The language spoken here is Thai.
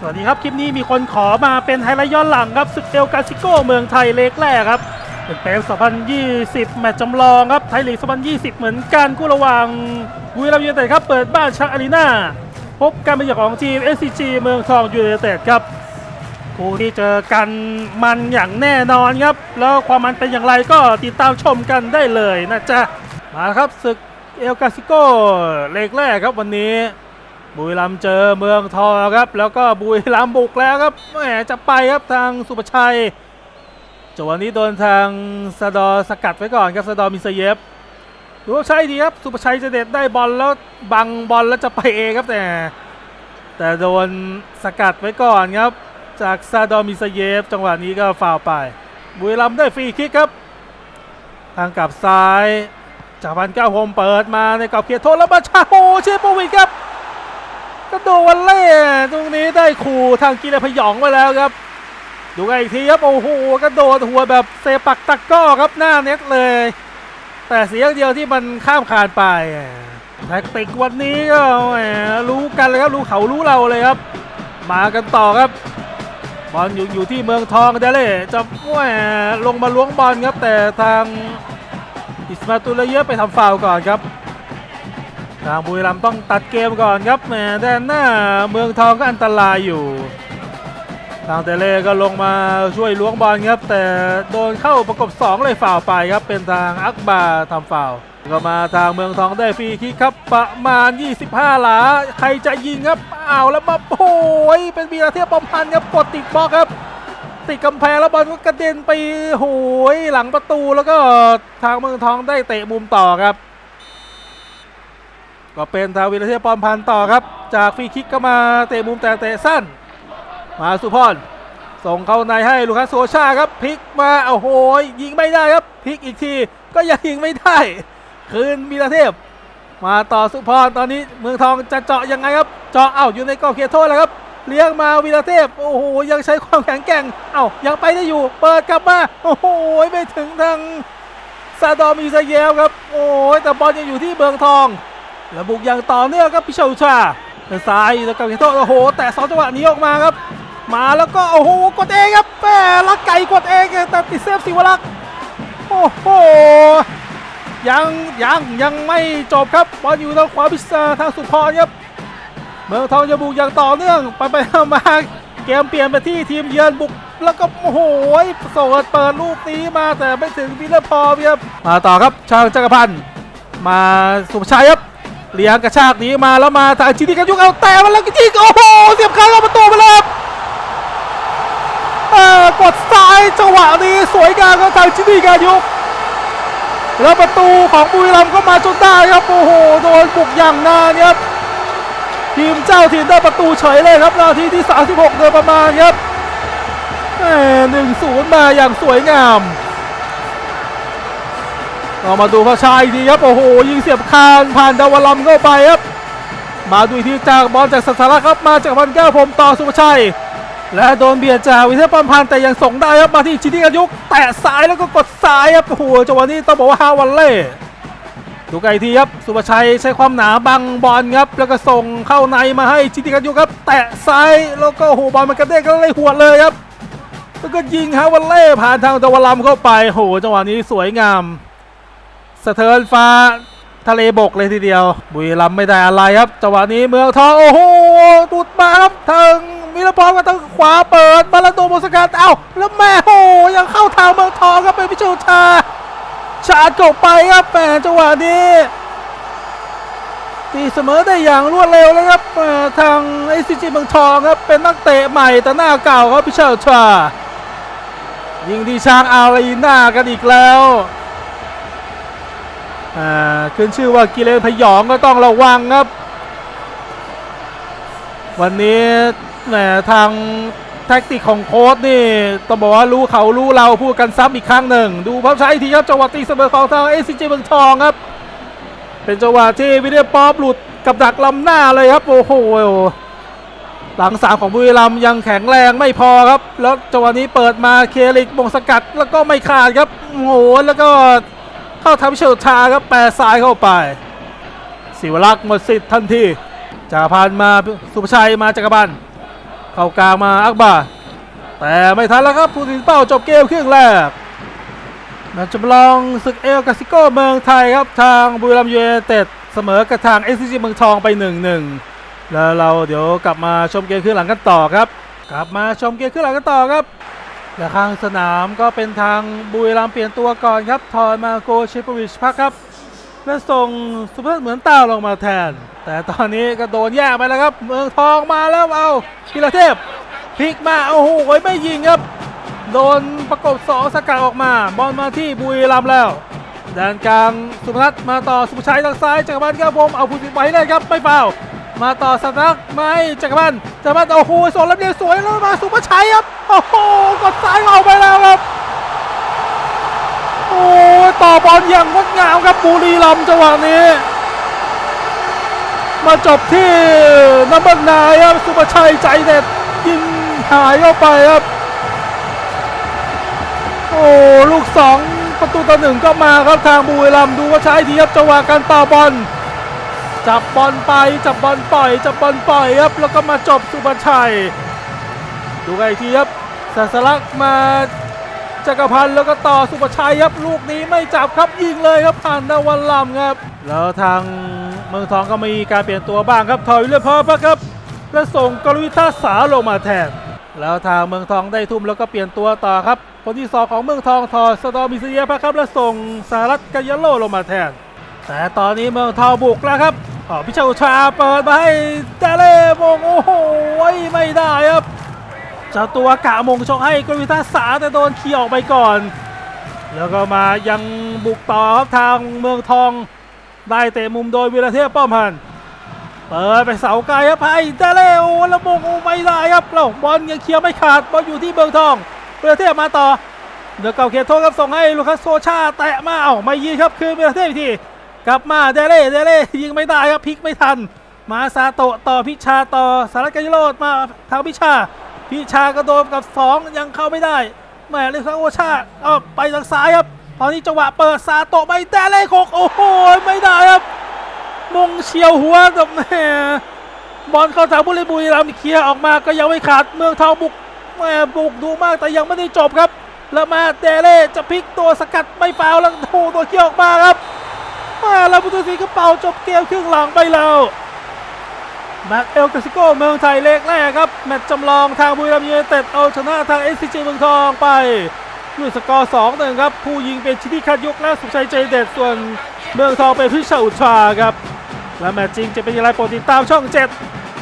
สวัสดีครับ คลิปนี้มีคนขอมาเป็นไฮไลท์ย้อนหลังครับศึกเอลกาซิโกเมืองไทยเล็กแรกครับเป็นเปล2020 แมตช์จำลองครับ ไทยลีก 2020 เหมือนกันคู่ระหว่างบุรีรัมย์ยูไนเต็ดครับ เปิดบ้านชักอารีนาพบการเป็นอย่างของทีม SCG เมืองทองยูไนเต็ดครับคู่ที่เจอกันมันอย่างแน่นอนครับ แล้วความมันเป็นอย่างไรก็ติดตามชมกันได้เลยนะจ๊ะ มาครับศึกเอลกาซิโกเล็กแรกครับวันนี้ บุรีรัมย์เจอเมืองทองครับ แล้วก็บุรีรัมย์บุกแล้วครับแหมจะไปครับทางสุภชัยจังหวะนี้โดนทางสะดอสกัดไว้ก่อนครับสะดอมิสเยฟดูว่าใช่ดีครับสุภชัยจะเด็ดได้บอลแล้วบังบอลแล้วจะไปเองครับแต่ แต่โดนสกัดไว้ก่อนครับ จากซาดอมิสเยฟจังหวะนี้ก็ฟาวไป บุรีรัมย์ได้ฟรีคิกครับ ทางกลับซ้ายจากพันเก้าโฮมเปิดมาในกรอบเขตโทษแล้วมาชาโฮเชโปวินครับ กระโดวันเล่ตรงนี้ได้ขู่ทางกีฬาพยองมาแล้วครับ ดูกันอีกทีครับ โอ้โหกระโดดหัวแบบเซปักตะกร้อครับหน้าเน็ตเลย แต่เสียงเดียวที่มันข้ามคานไปแท็กติกวันนี้ก็แหมรู้กันเลยครับ รู้เขารู้เราเลยครับ มากันต่อครับบอลอยู่อยู่ที่เมืองทองเดเล่จะแหมลงมาล้วงบอลครับ แต่ทางอิสมาตุลเยอะไปทำฟาวก่อนครับ ทางบุรีรัมย์ต้องตัดเกมก่อนครับแหมด้านหน้าเมืองทองก็อันตรายอยู่ ทางเตเล่ก็ลงมาช่วยล้วงบอลครับ แต่โดนเข้าประกบ 2 เลยฝ่าวไปครับ เป็นทางอักบาทำฝ่าวก็มาทางเมืองทองได้ฟรีคิกครับ ประมาณ 25 หลา ใครจะยิงครับอ้าวแล้วมาโอ้ยเป็นวีระเทียบปอมพันครับกดติดบล็อกครับติดกำแพงแล้วบอลก็กระเด็นไปโหยหลังประตูแล้วก็ทางเมืองทองได้เตะมุมต่อครับ ก็เป็นทาวิรเทพปอมพันต่อครับ จากฟรีคิกก็มาเตะมุมแต่เตะสั้น มาสุพรส่งเข้าในให้ลูคัสโซชาครับพลิกมาโอ้โหยิงไม่ได้ครับพลิกอีกทีก็ยังยิงไม่ได้ คืนวีรเทพ มาต่อสุพรตอนนี้เมืองทองจะเจาะยังไงครับเจาะเอ้าอยู่ในกรอบเขตโทษแล้วครับเลี้ยงมาวีรเทพโอ้โหยังใช้ความแข็งแกร่งเอ้ายังไปได้อยู่ เปิดกลับมาโอ้โหไม่ถึงทางซาดอมอิซาเยลครับ โอ้ยแต่บอลยังอยู่ที่เมืองทอง แล้วบุกอย่างต่อเนื่องครับพิชาอุชาซ้ายแล้วกับเขตโทษโอ้โห แต่สองจังหวะนี้ออกมาครับ มาแล้วก็โอ้โหกดเองครับแหมลักไก่กดเองแต่ติดเซฟสิวรักษ์โอ้โหยังยังยังไม่จบครับบอลอยู่ทางขวาพิซาทางสุพรครับเมืองทองจะบุกอย่างต่อเนื่องไปไปมาเกมเปลี่ยนไปที่ทีมเยือนบุกแล้วก็โอ้โหโสดเปิดลูกนี้มาแต่ไม่ถึงวิลเลอร์พอครับมาต่อครับชางจักรพันธ์มาสุภชัยครับ เลี้ยงกระชากนี้มาแล้วมาทางชิติกันยุกเอาแต่มันแล้วก็ยิงโอ้โหเสียบคาเข้าประตูไปเลยครับเออกดซ้ายจังหวะนี้สวยงามของทางชิติกันยุกแล้วประตูของบุรีรัมย์ก็มาจนได้ครับโอ้โหโดนบุกอย่างนานครับทีมเจ้าถิ่นได้ประตูเฉยเลยครับนาทีที่ 36โดยประมาณครับหนึ่งศูนย์มาอย่างสวยงาม เรามาดูพระชายอีกทีครับโอ้โหยิงเสียบคานผ่านดาวลัมเข้าไปครับ มาดูอีทีจากบอลจากสัสาระครับมาจากพันแก้วผมต่อสุภชัย และโดนเบียดจากวิเทพปอมพันแต่ยังส่งได้ครับมาที่ชินิกันยุกแตะซ้ายแล้วก็กดซ้ายครับโอ้โหจังหวะนี้ต้องบอกว่าฮาวันเล่ดูไกลทีครับสุภชัยใช้ความหนาบังบอลครับแล้วก็ส่งเข้าในมาให้ชินิกันยุกครับ แตะซ้ายแล้วก็โอ้โหบอลมันกระเด้งก็เลยหัวเลยครับแล้วก็ยิงฮาวันเล่ผ่านทางดาวลัมเข้าไปโอ้โหจังหวะนี้สวยงาม สะเทินฟ้าทะเลบกเลยทีเดียว บุรีรัมไม่ได้อะไรครับจังหวะนี้เมืองทองโอ้โหตุดมาครับทางมิรพรก็ทางขวาเปิดมาลาโดโมสกัดเอ้าแล้วแม่โอ้ยังเข้าทางเมืองทองครับเป็นพิชูชาชาร์จกไปครับแหมจังหวะนี้ตีเสมอได้อย่างรวดเร็วเลยครับทางไอซีจีเมืองทองครับเป็นนักเตะใหม่แต่หน้าเก่าครับพิชาชายิงที่ช้างอารีนากันอีกแล้ว ขึ้นชื่อว่ากิเลนพยองก็ต้องระวังครับ วันนี้แหมทางแท็กติกของโค้ชนี่ต้องบอกว่ารู้เขารู้เราพูดกันซ้ำอีกครั้งหนึ่ง ดูภาพช้าอีกทีครับจังหวะตีเสมอของทางเอซีจีเมืองทองครับ เป็นจังหวะที่วิเลียป๊อปหลุดกับดักลำหน้าเลยครับโอ้โหหลังสามของบุรีรัมย์ยังแข็งแรงไม่พอครับ แล้วจังหวะนี้เปิดมาเคลิกมงสกัดแล้วก็ไม่ขาดครับโอ้โหแล้วก็ เข้าทำเฉียวชาครับแปรซ้ายเข้าไปศิวรักษ์หมดสิทธิ์ทันทีจากรพันธ์มาสุภชัยมาจักรพันธ์เข้ากลางมาอักบาแต่ไม่ทันแล้วครับผู้ตัดสินเป้าจบเกมครึ่งแรกมตช์จำลองศึกเอลกาซิโกเมืองไทยครับทางบุรีรัมย์ยูไนเต็ดเสมอกับทางเอสซีเมืองทองไป 1-1 แล้วเราเดี๋ยวกลับมาชมเกมครึ่งหลังกันต่อครับ กลับมาชมเกมครึ่งหลังกันต่อครับ และข้างสนามก็เป็นทางบุรีรัมเปลี่ยนตัวก่อนครับ ทอยมาโกชิปวิชพักครับ และส่งสุภาพเหมือนต้าลงมาแทน แต่ตอนนี้ก็โดนแยกไปแล้วครับ เมืองทองมาแล้วเอาพิระเทพพลิกมาโอ้โหไม่ยิงครับ โดนประกบสองสกัดออกมาบอลมาที่บุรีรัมแล้วแดนกลางสุพนัทมาต่อสุภชัยทางซ้ายจักรพันธ์ครับผมเอาผู้สินไปเลยครับไม่เปล่า มาต่อสตนักไม่จักรพันธ์จักรพันธ์โอ้โหส่งลำเลียงสวยแล้วมาสุภชัยครับโอ้โหกดซ้ายออกไปแล้วครับโอ้ต่อบอลอย่างงดงามครับบุรีรัมย์จังหวะนี้ มาจบที่นัมเบอร์นายครับสุภชัยใจเด็ดยิงหายเข้าไปครับโอ้ลูกสองประตูต่อหนึ่งก็มาครับทางบุรีรัมย์ดูว่าใช้ดีครับจังหวะการต่อบอล จับบอลไปจับบอลปล่อยจับบอลปล่อยครับแล้วก็มาจบสุภชัย ดูกันอีกทีครับสัสลักมาจักรพันธ์แล้วก็ต่อสุภชัยครับลูกนี้ไม่จับครับยิงเลยครับผ่านดาวันลำครับ แล้วทางเมืองทองก็มีการเปลี่ยนตัวบ้างครับถอยเรื่อยพอปะครับ และส่งกรวิทาสาลงมาแทนแล้วทางเมืองทองได้ทุ่มแล้วก็เปลี่ยนตัวต่อครับคนที่สองของเมืองทองถอดสตอมิเซียพะครับ และส่งสหรัฐกายาโลลงมาแทน แต่ตอนนี้เมืองทองบุกแล้วครับ พิชาชาเปิดมาให้เดเล่มงโอ้โหไม่ได้ครับเจ้าตัวกะมงชงให้กวิท่าสาแต่โดนเคลียร์ออกไปก่อน แล้วก็มายังบุกต่อครับทางเมืองทองได้เตะมุมโดยวีรเทพป้อมพันเปิดไปเสาไกลครับไอ้เดเล่โอ้แล้วมงโอ้ไม่ได้ครับแล้วบอลยังเคลียร์ไม่ขาดบอลอยู่ที่เมืองทองวีรเทพมาต่อเดี๋ยวเก่าเขตโทษครับส่งให้ลูคัสโซชาแตะมาเอ้าไม่ยิงครับคือวีรเทพอีกที กลับมาเดเล่เดเล่ยิงไม่ได้ครับพลิกไม่ทัน มาซาโตะต่อพิชาต่อสารกัยโรดมาทางพิชา พิชากระโดดกับ 2 ยังเข้าไม่ได้แหม่เลยครับโอชาเอาไปทางซ้ายครับ ตอนนี้จังหวะเปิดซาโตะไปแต่เลยโคกโอ้โหไม่ได้ครับมงเฉียวหัวกับแหม่บอลเข้าทางบุรีบุรีรัมเคลียร์ออกมาก็ยังไม่ขาดเมืองทองบุกแหม่บุกดูมากแต่ยังไม่ได้จบครับแล้วมาเดเล่จะพลิกตัวสกัดไม่ฟาแล้วโอ้โหตัวเขี่ยวออกมาครับ มาแล้วพุทธศรีก็เป๋าจบเกมครึ่งหลังไปแล้วแมตช์เอลกาซิโกเมืองไทยเลขแรกครับ แมตช์จำลองทางบุรีรัมย์ยูไนเต็ดเอาชนะทางเอสซีจีเมืองทองไปด้วยสกอร์สองหนึ่งครับ ผู้ยิงเป็นชิติคัดยกและสุชัยใจเด็ดส่วนเมืองทองเป็นพิชาอุชาครับ และแมตช์จริงจะเป็นอย่างไรโปรดติดตามช่อง 7